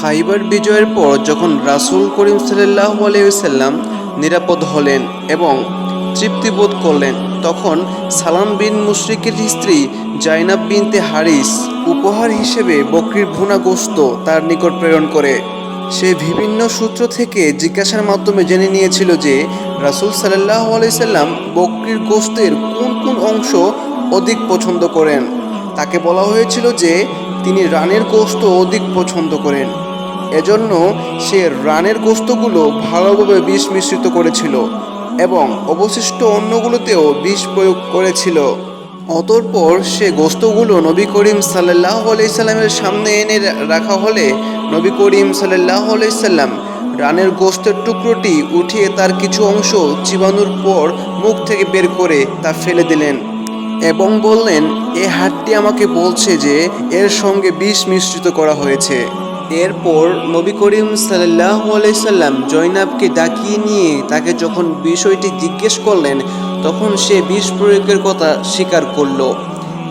খাইবার বিজয়ের পর যখন রাসূল করিম সাল্লাহ আলাইসাল্লাম নিরাপদ হলেন এবং তৃপ্তিবোধ করলেন, তখন সালাম বিন মুশরিকের স্ত্রী জাইনাব বিনতে হারিস উপহার হিসেবে বকরির ভুনা গোস্ত তার নিকট প্রেরণ করে। সে বিভিন্ন সূত্র থেকে জিজ্ঞাসার মাধ্যমে জেনে নিয়েছিল যে রাসূল সাল্লাহ আলাইসাল্লাম বকরির গোস্তের কোন কোন অংশ অধিক পছন্দ করেন। তাকে বলা হয়েছিল যে তিনি রানের গোস্ত অধিক পছন্দ করেন। এজন্য সে রানের গোস্তগুলো ভালোভাবে বিষ মিশ্রিত করেছিল এবং অবশিষ্ট অন্যগুলোতেও বিষ প্রয়োগ করেছিল। অতঃপর সে গোস্তগুলো নবী করিম সাল্লাহ আলাইসাল্লামের সামনে এনে রাখা হলে নবী করিম সাল্লাহ আলাইসাল্লাম রানের গোস্তের টুকরোটি উঠিয়ে তার কিছু অংশ চিবানোর পর মুখ থেকে বের করে তা ফেলে দিলেন এবং বললেন, এ হাটটি আমাকে বলছে যে এর সঙ্গে বিষ মিশ্রিত করা হয়েছে। এরপর নবী করিম আলাইসাল্লাম জৈনাবকে ডাকিয়ে নিয়ে তাকে যখন বিষয়টি জিজ্ঞেস করলেন, তখন সে বিষ প্রয়োগের কথা স্বীকার করল।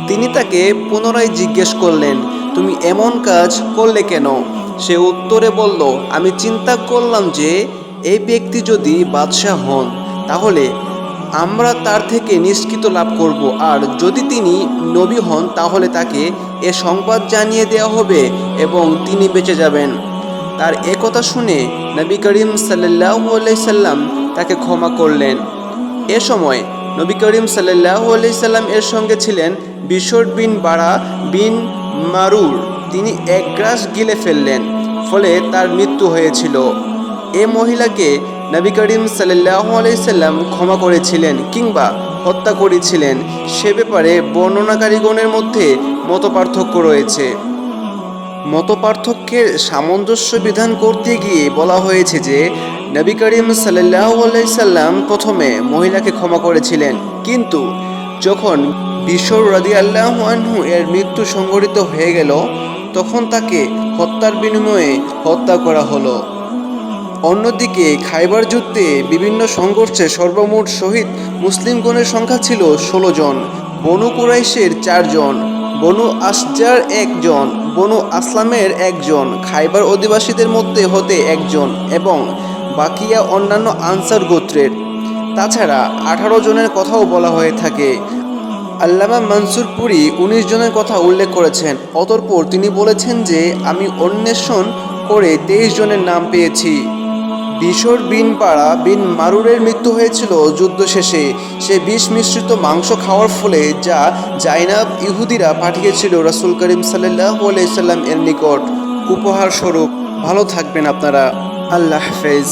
তিনি তাকে পুনরায় জিজ্ঞেস করলেন, তুমি এমন কাজ করলে কেন? সে উত্তরে বলল, আমি চিন্তা করলাম যে, এই ব্যক্তি যদি বাদশাহ হন, তাহলে আমরা তার থেকে নিষ্কৃত লাভ করব। আর যদি তিনি নবী হন, তাহলে তাকে এ সংবাদ জানিয়ে দেওয়া হবে এবং তিনি বেঁচে যাবেন। তার একথা শুনে নবী করিম সাল্লাহ সাল্লাম তাকে ক্ষমা করলেন। এ সময় নবী করিম সাল্লাহ সাল্লাম এর সঙ্গে ছিলেন বিশর বিন বাড়া বিন মারুর। তিনি এক গ্রাস গিলে ফেললেন, ফলে তার মৃত্যু হয়েছিল। এ মহিলাকে নবী করিম আলাইসাল্লাম ক্ষমা করেছিলেন কিংবা হত্যা করেছিলেন। সে ব্যাপারে বর্ণনাকারীগণের মধ্যে মতপার্থক্য রয়েছে। মতপার্থক্যের সামঞ্জস্য বিধান করতে গিয়ে বলা হয়েছে যে, নবী করিম আলাইসাল্লাম প্রথমে মহিলাকে ক্ষমা করেছিলেন। কিন্তু যখন বিশ্বর রাদি আল্লাহ আনহু এর মৃত্যু সংঘটিত হয়ে গেল, তখন তাকে হত্যার বিনিময়ে হত্যা করা হলো। অন্যদিকে খাইবার যুদ্ধে বিভিন্ন সংঘর্ষে সর্বমোট শহীদ মুসলিমগণের সংখ্যা ছিল ষোলো জন, বনু কুরাইশের চারজন বনু আসজার একজন বনু আসলামের একজন খাইবার অধিবাসীদের মধ্যে হতে একজন এবং বাকিয়া অন্যান্য আনসার গোত্রের। তাছাড়া আঠারো জনের কথাও বলা হয়ে থাকে। আল্লামা মনসুর পুরী উনিশ জনের কথা উল্লেখ করেছেন। অতঃপর তিনি বলেছেন যে, আমি অন্বেষণ করে তেইশ জনের নাম পেয়েছি। বিশর বিন পাড়া বিন মারুরের মৃত্যু হয়েছিল যুদ্ধ শেষে। সে বিষ মিশ্রিত মাংস খাওয়ার ফলে যা জাইনাব ইহুদিরা পাঠিয়েছিল রাসুল করিম সাল্লাহ আলাইসাল্লাম এর নিকট। উপহার স্বরূপ ভালো থাকবেন আপনারা। আল্লাহ হাফেজ।